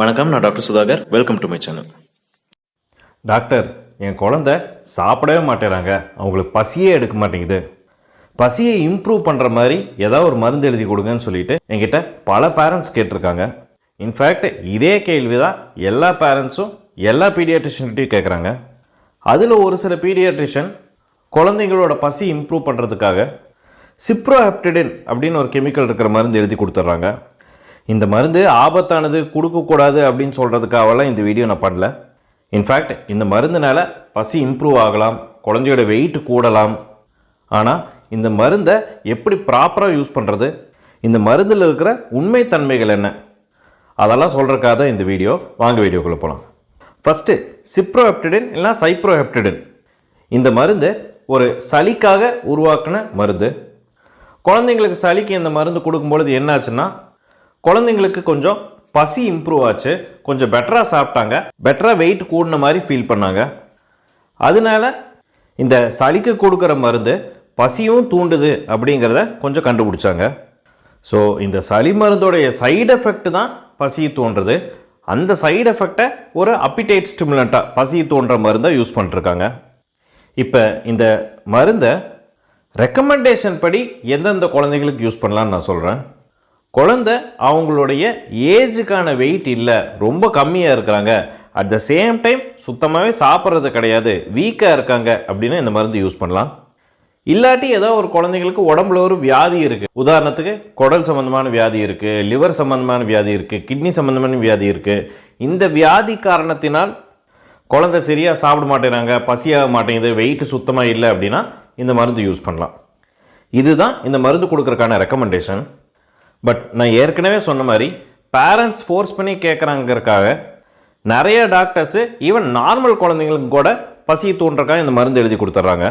வணக்கம் நான் doctor Sudhakar. Welcome to my channel doctor என் குழந்த சாப்பிடவே மாட்டேறாங்க. அவங்களுக்கு பசியே எடுக்க மாட்டேங்குது. பசியை இம்ப்ரூவ் பண்ணுற மாதிரி ஏதாவது ஒரு மருந்து எழுதி கொடுங்கன்னு சொல்லிட்டு என்கிட்ட பல பேரண்ட்ஸ் கேட்டிருக்காங்க. இன்ஃபேக்ட் இதே கேள்வி தான் எல்லா பேரண்ட்ஸும் எல்லா பீடியாட்ரிஷன்கிட்டையும் கேட்குறாங்க அதில் ஒரு சில பீடியாட்ரிஷன் குழந்தைங்களோட பசி இம்ப்ரூவ் பண்ணுறதுக்காக சிப்ரோஹெப்டிடின் அப்படின்னு ஒரு கெமிக்கல் இருக்கிற மருந்து எழுதி கொடுத்துட்றாங்க. இந்த மருந்து ஆபத்தானது கொடுக்கக்கூடாது அப்படின்னு சொல்கிறதுக்காகலாம் இந்த வீடியோ நான் பண்ணல. இன்ஃபேக்ட் இந்த மருந்துனால பசி இம்ப்ரூவ் ஆகலாம் குழந்தையோட வெயிட் கூடலாம். ஆனால் இந்த மருந்தை எப்படி ப்ராப்பராக யூஸ் பண்ணுறது இந்த மருந்தில் இருக்கிற உண்மைத்தன்மைகள் என்ன? அதெல்லாம் சொல்கிறக்காக தான் இந்த வீடியோ வாங்க வீடியோக்குள்ளே போகலாம் ஃபஸ்ட்டு சிப்ரோஹெப்டிடின் இல்லைனா சைப்ரோஹெப்டிடின் இந்த மருந்து ஒரு சளிக்காக உருவாக்கின மருந்து. குழந்தைங்களுக்கு சளிக்கு இந்த மருந்து கொடுக்கும்பொழுது என்னாச்சுன்னா குழந்தைங்களுக்கு கொஞ்சம் பசி இம்ப்ரூவ் ஆச்சு. கொஞ்சம் பெட்டராக சாப்பிட்டாங்க. பெட்டராக வெயிட் கூடின மாதிரி ஃபீல் பண்ணாங்க. அதனால இந்த சளிக்கு கொடுக்குற மருந்து பசியும் தூண்டுது அப்படிங்கிறத கொஞ்சம் கண்டுபிடிச்சாங்க. ஸோ இந்த சளி மருந்தோடைய சைடு எஃபெக்ட் தான் பசியை தோன்றுறது அந்த சைடு எஃபெக்டை ஒரு அப்பிடைட் ஸ்டிமுலண்ட்டாக பசியை தோன்ற மருந்தை யூஸ் பண்ணிருக்காங்க. இப்போ இந்த மருந்தை ரெக்கமெண்டேஷன் படி எந்தெந்த குழந்தைங்களுக்கு யூஸ் பண்ணலான்னு நான் சொல்கிறேன் குழந்தை அவங்களுடைய ஏஜுக்கான வெயிட் இல்லை. ரொம்ப கம்மியாக இருக்கிறாங்க. அட் த சேம் டைம் சுத்தமாகவே சாப்பிட்றது கிடையாது. வீக்காக இருக்காங்க அப்படின்னு இந்த மருந்து யூஸ் பண்ணலாம். இல்லாட்டி ஏதோ ஒரு குழந்தைங்களுக்கு உடம்புல ஒரு வியாதி இருக்குது உதாரணத்துக்கு குடல் சம்மந்தமான வியாதி இருக்குது லிவர் சம்மந்தமான வியாதி இருக்குது கிட்னி சம்மந்தமான வியாதி இருக்குது இந்த வியாதி காரணத்தினால் குழந்தை சரியாக சாப்பிட மாட்டேறாங்க பசியாக மாட்டேங்குது வெயிட் சுத்தமாக இல்லை அப்படின்னா இந்த மருந்து யூஸ் பண்ணலாம். இதுதான் இந்த மருந்து கொடுக்குறக்கான ரெக்கமெண்டேஷன் பட் நான் ஏற்கனவே சொன்ன மாதிரி பேரண்ட்ஸ் ஃபோர்ஸ் பண்ணி கேட்குறாங்கிறதுக்காக நிறைய டாக்டர்ஸு ஈவன் நார்மல் குழந்தைங்களுக்கு கூட பசியை தூண்டுறக்காக இந்த மருந்து எழுதி கொடுத்துட்றாங்க.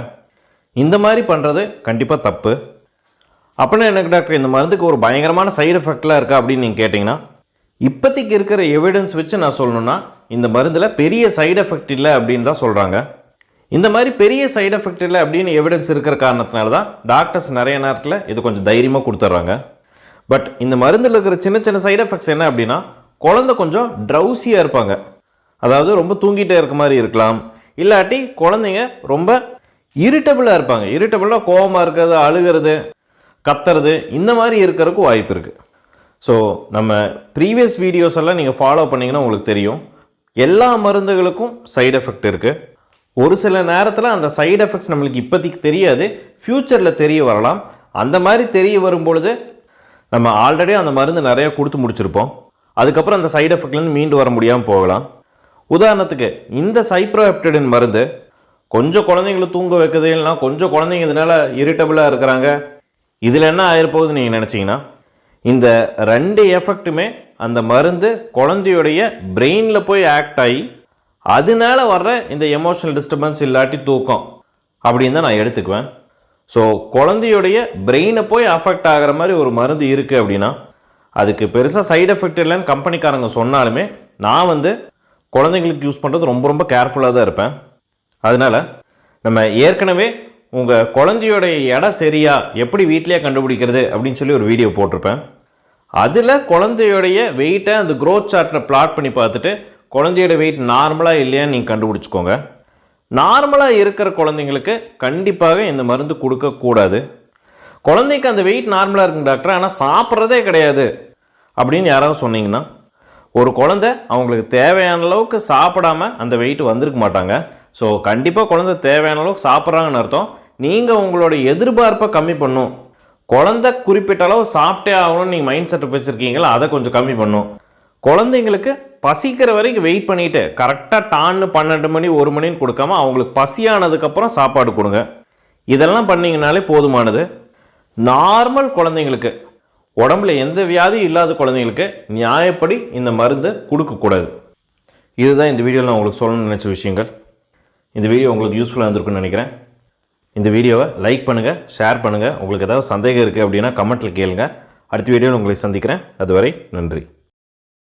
இந்த மாதிரி பண்ணுறது கண்டிப்பாக தப்பு. அப்படின்னா எனக்கு டாக்டர் இந்த மருந்துக்கு ஒரு பயங்கரமான சைடு எஃபெக்ட்லாம் இருக்கா அப்படின்னு நீங்கள் கேட்டிங்கன்னா இப்போதைக்கு இருக்கிற எவிடன்ஸ் வச்சு நான் சொல்லணும்னா இந்த மருந்தில் பெரிய சைடு எஃபெக்ட் இல்லை அப்படின்னு தான் சொல்கிறாங்க இந்த மாதிரி பெரிய சைடு எஃபெக்ட் இல்லை அப்படின்னு எவிடன்ஸ் இருக்கிற காரணத்தினால தான் டாக்டர்ஸ் நிறைய நேரத்தில் இது கொஞ்சம் தைரியமாக கொடுத்துட்றாங்க. பட் இந்த மருந்தில் இருக்கிற சின்ன சின்ன சைடு எஃபெக்ட்ஸ் என்ன அப்படின்னா குழந்தை கொஞ்சம் ட்ரௌசியாக இருப்பாங்க. அதாவது ரொம்ப தூங்கிட்டே இருக்க மாதிரி இருக்கலாம். இல்லாட்டி குழந்தைங்க ரொம்ப இரிட்டபிளாக இருப்பாங்க. இரிட்டபிளாக கோவமாக இருக்கிறது அழுகிறது கத்துறது இந்த மாதிரி இருக்கிறதுக்கு வாய்ப்பு இருக்குது ஸோ நம்ம ப்ரீவியஸ் வீடியோஸ் எல்லாம் நீங்கள் ஃபாலோ பண்ணிங்கன்னா உங்களுக்கு தெரியும். எல்லா மருந்துகளுக்கும் சைடு எஃபெக்ட் இருக்குது ஒரு சில நேரத்தில் அந்த சைடு எஃபெக்ட்ஸ் நம்மளுக்கு இப்போதைக்கு தெரியாது. ஃப்யூச்சரில் தெரிய வரலாம். அந்த மாதிரி தெரிய வரும்பொழுது நம்ம ஆல்ரெடி அந்த மருந்து நிறைய கொடுத்து முடிச்சிருப்போம். அதுக்கப்புறம் அந்த சைடு எஃபெக்ட்லேருந்து மீண்டு வர முடியாமல் போகலாம். உதாரணத்துக்கு இந்த சைப்ரோஹெப்டிடின் மருந்து கொஞ்சம் குழந்தைங்களை தூங்க வைக்கிறது இல்லைனா கொஞ்சம் குழந்தைங்க இதனால் இரிட்டபிளாக இருக்கிறாங்க. இதில் என்ன ஆயிருப்போகுதுன்னு நீங்கள் நினச்சிங்கன்னா இந்த ரெண்டு எஃபெக்ட்டுமே அந்த மருந்து குழந்தையுடைய பிரெயினில் போய் ஆக்ட் ஆகி அதனால வர்ற இந்த எமோஷனல் டிஸ்டர்பன்ஸ் இல்லாட்டி தூக்கம். அப்படின்னு தான் நான் எடுத்துக்குவேன். ஸோ குழந்தையுடைய பிரெயினை போய் அஃபெக்ட் ஆகிற மாதிரி ஒரு மருந்து இருக்குது அப்படின்னா அதுக்கு பெருசாக சைடு எஃபெக்ட் இல்லைன்னு கம்பெனிக்காரங்க சொன்னாலுமே நான் வந்து குழந்தைங்களுக்கு யூஸ் பண்ணுறது ரொம்ப ரொம்ப கேர்ஃபுல்லாக தான் இருப்பேன். அதனால் நம்ம ஏற்கனவே உங்கள் குழந்தையோடைய இடம் சரியா எப்படி வீட்டிலேயே கண்டுபிடிக்கிறது அப்படின்னு சொல்லி ஒரு வீடியோ போட்டிருப்பேன். அதில் குழந்தையோடைய வெயிட்டை அந்த க்ரோத் சார்ட்டில் பிளாட் பண்ணி பார்த்துட்டு குழந்தையோட வெயிட் நார்மலாக இல்லையான்னு நீங்கள் கண்டுபிடிச்சிக்கோங்க. நார்மலாக இருக்கிற குழந்தைங்களுக்கு கண்டிப்பாக இந்த மருந்து கொடுக்கக்கூடாது குழந்தைக்கு அந்த வெயிட் நார்மலாக இருக்குங்க டாக்டர் ஆனால் சாப்பிட்றதே கிடையாது அப்படின்னு யாராவது சொன்னீங்கன்னா ஒரு குழந்தை அவங்களுக்கு தேவையான அளவுக்கு சாப்பிடாம அந்த வெயிட் வந்திருக்க மாட்டாங்க. ஸோ கண்டிப்பாக குழந்தை தேவையான அளவுக்கு சாப்பிட்றாங்கன்னு அர்த்தம். நீங்கள் உங்களோட எதிர்பார்ப்பை கம்மி பண்ணும். குழந்தை குறிப்பிட்ட அளவு சாப்பிட்டே ஆகணும்னு நீங்கள் மைண்ட் செட்டப் வச்சுருக்கீங்களா? அதை கொஞ்சம் கம்மி பண்ணும். குழந்தைங்களுக்கு பசிக்கிற வரைக்கும் வெயிட் பண்ணிவிட்டு கரெக்டாக டான்னு பன்னெண்டு மணி ஒரு மணின்னு கொடுக்காம அவங்களுக்கு பசியானதுக்கப்புறம் சாப்பாடு கொடுங்க. இதெல்லாம் பண்ணிங்கனாலே போதுமானது. நார்மல் குழந்தைங்களுக்கு உடம்புல எந்த வியாதியும் இல்லாத குழந்தைங்களுக்கு நியாயப்படி இந்த மருந்து கொடுக்கக்கூடாது. இதுதான் இந்த வீடியோவில் நான் உங்களுக்கு சொல்லணும்னு நினச்ச விஷயங்கள். இந்த வீடியோ உங்களுக்கு யூஸ்ஃபுல்லாக இருந்திருக்குன்னு நினைக்கிறேன். இந்த வீடியோவை லைக் பண்ணுங்கள் ஷேர் பண்ணுங்கள் உங்களுக்கு ஏதாவது சந்தேகம் இருக்குது அப்படின்னா கமெண்ட்டில் கேளுங்க. அடுத்த வீடியோவில் உங்களை சந்திக்கிறேன். அதுவரை நன்றி.